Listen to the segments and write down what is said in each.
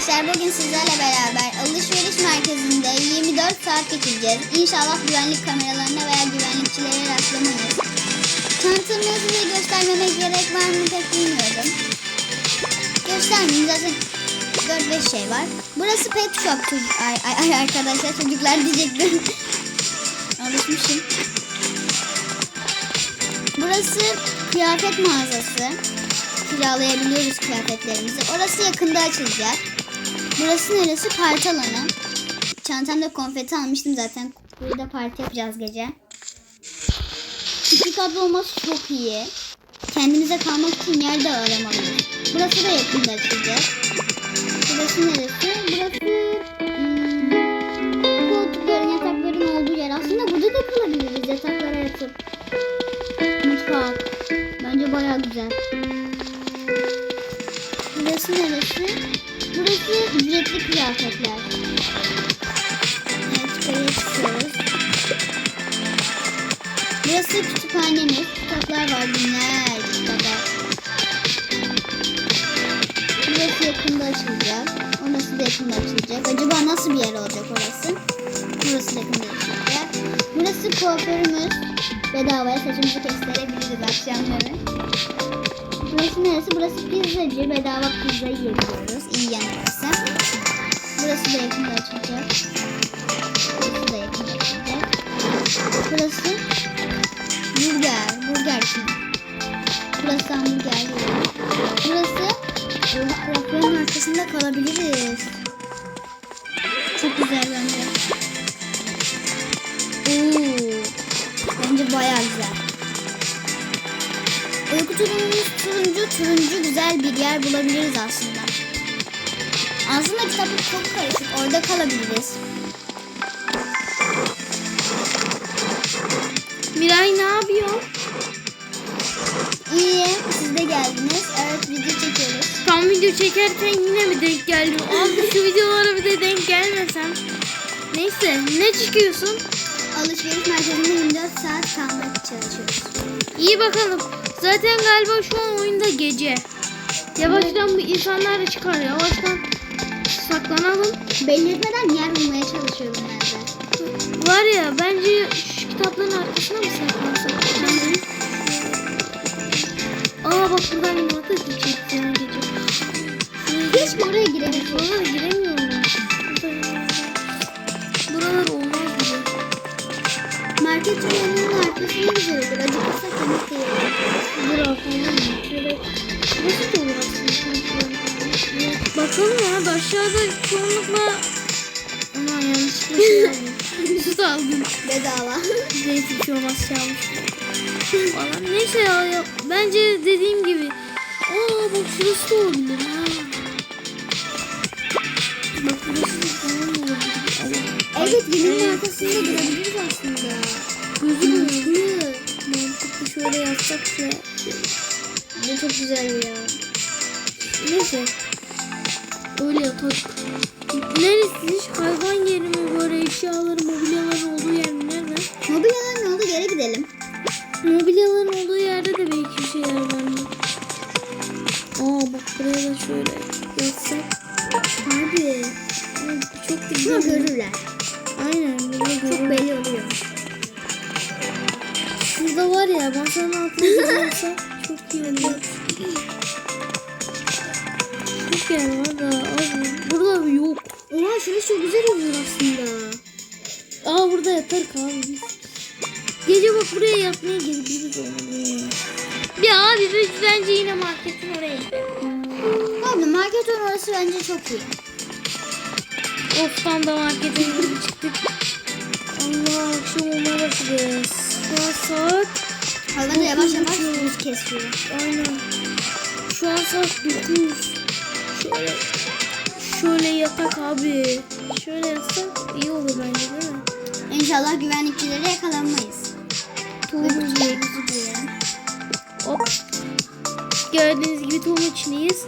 arkadaşlar bugün sizlerle beraber alışveriş merkezinde 24 saat geçireceğiz. İnşallah güvenlik kameralarına veya güvenlikçilere rastlamayız. Tanıtımınızı da göstermeme gerek var mı pek bilmiyorum. Göstermeyeyim zaten 4-5 şey var. Burası pet shop ay, ay, ay arkadaşlar çocuklar diyecektim. Alışmışım. Burası kıyafet mağazası kiralayabiliyoruz kıyafetlerimizi. Orası yakında açılacak. Burası neresi? Parti alanı. Çantamda konfeti almıştım zaten. Burada parti yapacağız gece. İki katlı olması çok iyi. Kendimize kalmak için yer de aramalıyız. Burası da yakında açılacak. Burası neresi? Burası hmm, koltukların, yatakların olduğu yer. Aslında burada da kalabiliriz yataklara yatıp. Mutfak. Bence bayağı güzel. Burası neresi? Burası ücretli kıyafetler. Evet, yukarıya çıkıyoruz. Burası kütüphanemiz. Kitaplar var, binlerce kitaplar. Burası yakında açılacak. Orası da yakında açılacak. Acaba nasıl bir yer olacak orası? Burası da yakında açılacak. Burası kuaförümüz. Bedavaya saçımızı kestirebiliriz akşamları. Burası neresi? Burası pizzacı. Bedava pizza yiyebiliyoruz. İyi yan orası. Burası da yakında açılacak. Burası da yakında açılacak. Burası burger. Burger King. Burası hamburger yeri. Burası rafların arkasında kalabiliriz. Çok güzel bence. Oo, bence bayağı güzel. Uyku tulumumuz turuncu, turuncu güzel bir yer bulabiliriz aslında. Aslında kitaplık çok karışık, orada kalabiliriz. Miray ne yapıyor? İyi, siz de geldiniz. Evet, video çekiyoruz. Tam video çekerken yine mi denk geldim? Abi şu videolara bir de denk gelmesem. Neyse ne çıkıyorsun? Alışveriş merkezinde 24 saat kalmak çalışıyoruz. İyi bakalım. Zaten galiba şu an oyunda gece. Yavaştan bu insanlar da çıkar. Yavaştan. Belirtmeden yer bulmaya çalışıyorum ben de. Var ya bence şu kitapların arkasına mı saklansak? Aa bak buradan limonata çekeceğim gece. Hiç oraya girebiliriz? Buralara giremiyorum. Buralar olmaz gibi. Market reyonunun arkasında güzel olur. Acıkırsak yemek de yiyelim. Dur atalım. Şöyle. Burası da olur aslında. Bakalım abi aşağıda çoğunlukla Aman yanlışlıkla şey aldım. Süt aldım. Bedava. Neyse bir şey olmaz çalmış. Falan. Neyse ya, ya bence dediğim gibi. Aa bak şurası da olabilir ha. Bak burası da falan olabilir. Evet, yemeğin arkasında girebiliriz aslında. Gözükmüyor. Mantıklı şöyle yapsak şöyle. Ne çok güzel ya. Neyse. Yer var da abi. Burada yok. Oha şurası çok güzel oluyor aslında. Aa burada yatarız abi biz. Gece bak buraya yatmaya gelebiliriz olmalı. Ya abi biz bence yine marketin oraya gidelim. Abi market orası bence çok iyi. Of tam da markete girip çıktık. Allah akşam olmaya başladı. Şu an saat Hava da yavaş yavaş kesiyor. aynen. Şu an saat 9. Şöyle şöyle yatak abi. Şöyle yatsak iyi olur bence değil mi? İnşallah güvenlikçilere yakalanmayız. Tulumumuzu Uykuumuzu giyelim. Hop. Gördüğünüz gibi tulum içindeyiz.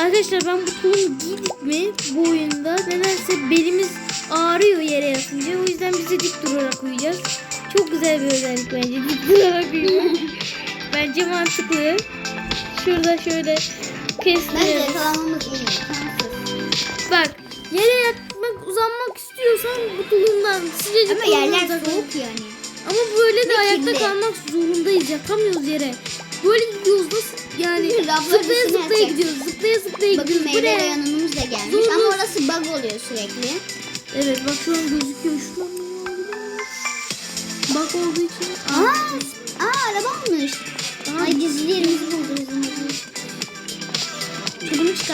Arkadaşlar ben bu tulumu giydik mi bu oyunda nedense belimiz ağrıyor yere yatınca. O yüzden biz de dik durarak uyuyacağız. Çok güzel bir özellik bence dik durarak uyumak. bence mantıklı. Şurada şöyle Bence kestiniz. sağlamamız iyi. Bak yere yatmak uzanmak istiyorsan bu tulumdan sıcacık Ama yerler tulumdan- soğuk yani. Ama böyle de Ve ayakta kirli. kalmak zorundayız yatamıyoruz yere. Böyle gidiyoruz nasıl yani Yürü, abla, zıplaya üstüne zıplaya gidiyoruz zıplaya zıplaya Bakın gidiyoruz. meyve Buraya. reyonumuz da gelmiş. Dur, Ama orası bug oluyor sürekli. Evet bak şu an gözüküyor şu an. Bak olduğu için. Aa, aa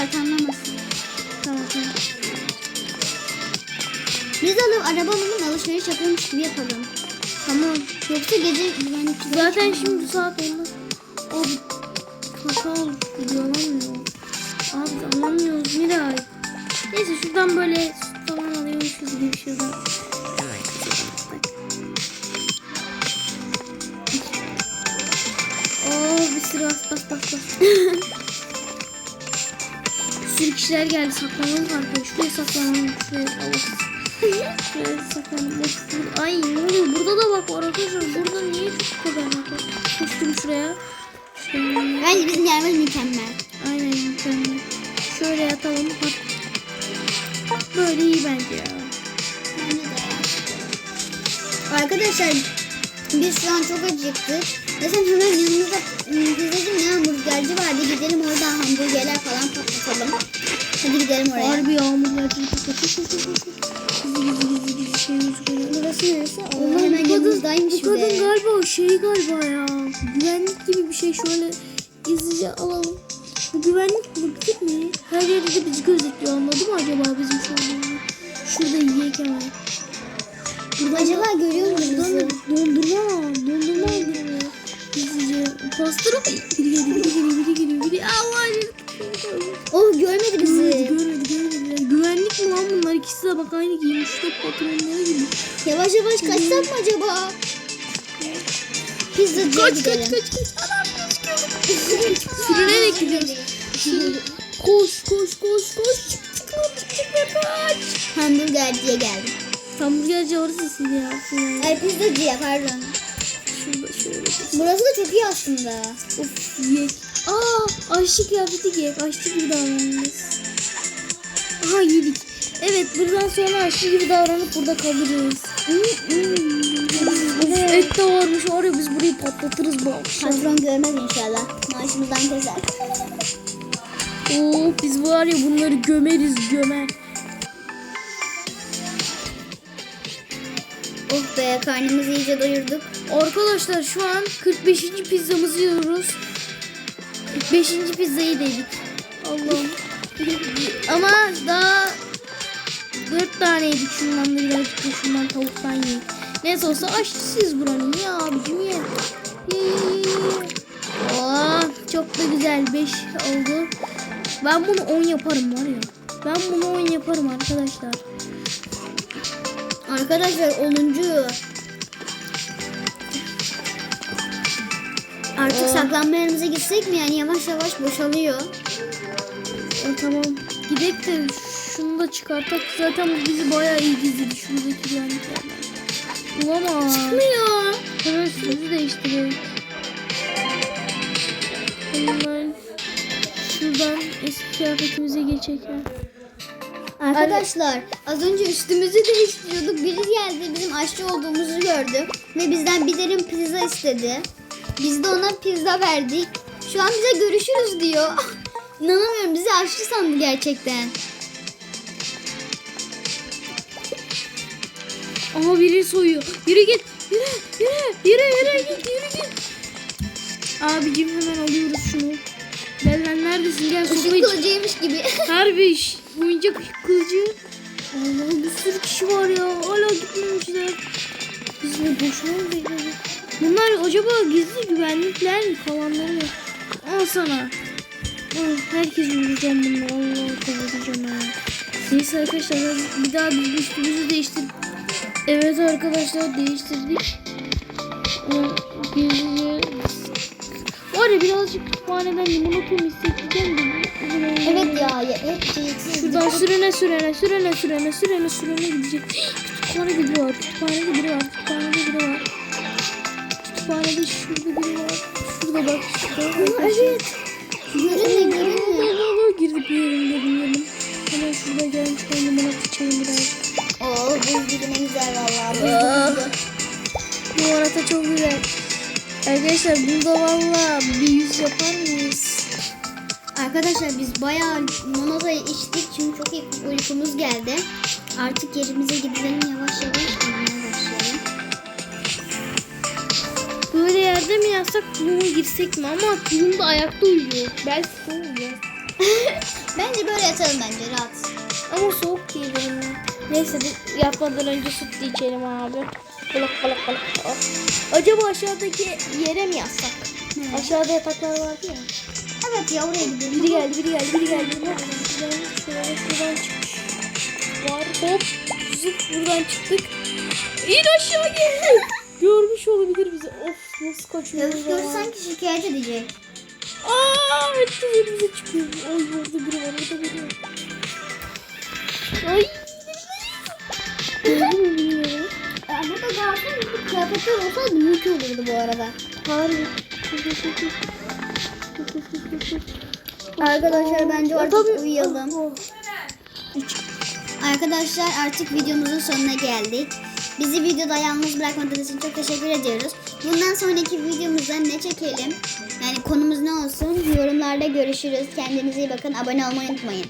Çıkart anlamasın. Tamam tamam. Biz alıp araba alalım alışveriş yapıyormuş gibi yapalım. Tamam. Yoksa gece güvenlikçiler... Zaten şimdi saat olmaz. O kakao gidiyor alamıyor. Abi alamıyoruz Miray. Neyse şuradan böyle falan alıyormuşuz gibi şuradan. Kişiler geldi saklanalım arkadaşlar. Şuraya saklanalım. Şuraya alalım. Şuraya saklanalım. Ay ne oluyor? Burada da bak var arkadaşlar. Burada niye çok kadar bak. Koştum şuraya. Şöyle. Bence bizim yerimiz mükemmel. Aynen mükemmel. Şöyle yatalım. Bak. Böyle iyi bence ya. Arkadaşlar biz şu an çok acıktık. Zaten hemen yanımızda pizzacı ne hamburgerci vardı. Gidelim orada hamburgerler falan patlatalım. Hadi gidelim oraya. Harbi yağmur yağacak. Gizli. Burası neresi? Ulan hemen bu kadın, yanımızdaymış bu bir kadın de. galiba şey galiba ya. Güvenlik gibi bir şey şöyle gizlice alalım. Bu güvenlik bulabilir mi? Her yerde de bizi gözetliyor anladı mı acaba bizim şu olduğumuzu? Şurada yiyek hemen. Acaba görüyor mu Şuradan da bizi? dondurma. Dondurma Pastırma. Biri geliyor, biri geliyor, biri geliyor, biri. Allah Oh görmedi Görmedi, bizi. görmedi, görmedi. Yani güvenlik mi lan bunlar? İkisi de bak aynı giymiş. Top patronları gibi. Yavaş yavaş kaçsak mı acaba? Pizzacıya Kaç, gidelim. kaç, kaç, kaç. Sürünerek gidiyoruz. Koş, koş, koş, koş. Çık, çık lan, çık, çık kaç. Hamburgerciye geldim. Hamburgerci orası sizi ya. Ay pizzacıya pardon. Burası da çok iyi aslında. Of yiyek. Aa aşçı kıyafeti giyek. Aşçı gibi davranırız. Aha yedik. Evet buradan sonra aşçı gibi davranıp burada kalırız. Of, et de varmış var ya biz burayı patlatırız bu akşam. Patron görmez inşallah. Maaşımızdan keser. Oo biz var ya bunları gömeriz gömer. Oh be karnımızı iyice doyurduk. Arkadaşlar şu an 45. pizzamızı yiyoruz. 45. pizzayı da yedik. Allah'ım. Ama daha 4 tane yedik. Şundan da birazcık da şundan tavuktan yedik. Neyse olsa aşçısıyız buranın. Ya abicim ye. Oh, çok da güzel 5 oldu. Ben bunu 10 yaparım var ya. Ben bunu 10 yaparım arkadaşlar. Arkadaşlar 10. Artık saklanma yerimize gitsek mi? Yani yavaş yavaş boşalıyor. E, tamam. Gidek de şunu da çıkartak. Zaten bu bizi bayağı iyi gizledi. Şuradaki güvenliklerden. Olamaz. Çıkmıyor. Hemen üstümüzü değiştirelim. Hemen şuradan eski kıyafetimize geçelim. Arkadaşlar az önce üstümüzü değiştiriyorduk. Biri geldi bizim aşçı olduğumuzu gördü. Ve bizden bir dilim pizza istedi. Biz de ona pizza verdik. Şu an bize görüşürüz diyor. İnanamıyorum bizi aşçı sandı gerçekten. Aha biri soyuyor. Yürü git. Yürü. Yürü. Yürü. Yürü. Git. Yürü git. Abicim hemen alıyoruz şunu. Gel lan neredesin? Gel Işık sopayı kılıcıymış gibi. Harbi iş. Oyuncak ışık kılıcı. Allah'ım bir sürü kişi var ya. Hala gitmemişler. Biz ne boşuna mı bekledik? Bunlar acaba gizli güvenlikler mi? Kalanları mı? Al sana. Al, herkes vuracağım bunu. Allah kovacağım ha. Neyse arkadaşlar bir daha biz üstümüzü değiştirip Evet arkadaşlar değiştirdik. Ama Gizlice Var ya birazcık kütüphaneden limonata mı hissedeceğim de. evet ya ya- hep. Şuradan sürene sürene sürene sürene sürene sürene gidecek. Kütüphanede biri var. Kütüphanede biri var. Var. Kütüphanede şurada biri var. Şurada bak. Şurada. evet. Görünme görünme. Girdik bir yerim dedim yerim. Hemen şurada gelmiş ben limonata içelim biraz. Oo buz dibine güzel buzlu. Bu arada çok güzel. Arkadaşlar burada valla bir yüz yapar mıyız? Arkadaşlar biz bayağı limonatayı içtik çünkü çok iyi uykumuz geldi. Artık yerimize gidelim yavaş yavaş yerde mi yatsak tulumu girsek mi? Ama tulum da ayakta uyuyor. Tulum uyuyor. Bence böyle yatalım bence rahat. Ama soğuk gelir ona. Neyse bir yatmadan önce süt de içelim abi. Balık balık balık. balık. Acaba aşağıdaki yere mi yatsak? Ne? Aşağıda yataklar vardı ya. Evet ya oraya gidelim. Biri geldi, biri geldi, biri geldi. Şuradan, şöyle şuradan çıkış. Var, hop, zıp buradan çıktık. İn aşağı geldi. Görmüş olabilir bizi. Of, nasıl kaçıyoruz Göz ya. göz sanki şikayet edecek. Aa, hepsi önümüze çıkıyor. Ay, orada biri var, orada biri var. Ay. Gördün mü bilmiyorum. Burada zaten bir kıyafetler olsaydı mümkün olurdu bu arada. Harbi. Arkadaşlar bence artık uyuyalım. Arkadaşlar artık videomuzun sonuna geldik. Bizi videoda yalnız bırakmadığınız için çok teşekkür ediyoruz. Bundan sonraki videomuzda ne çekelim? Yani konumuz ne olsun? Yorumlarda görüşürüz. Kendinize iyi bakın. Abone olmayı unutmayın.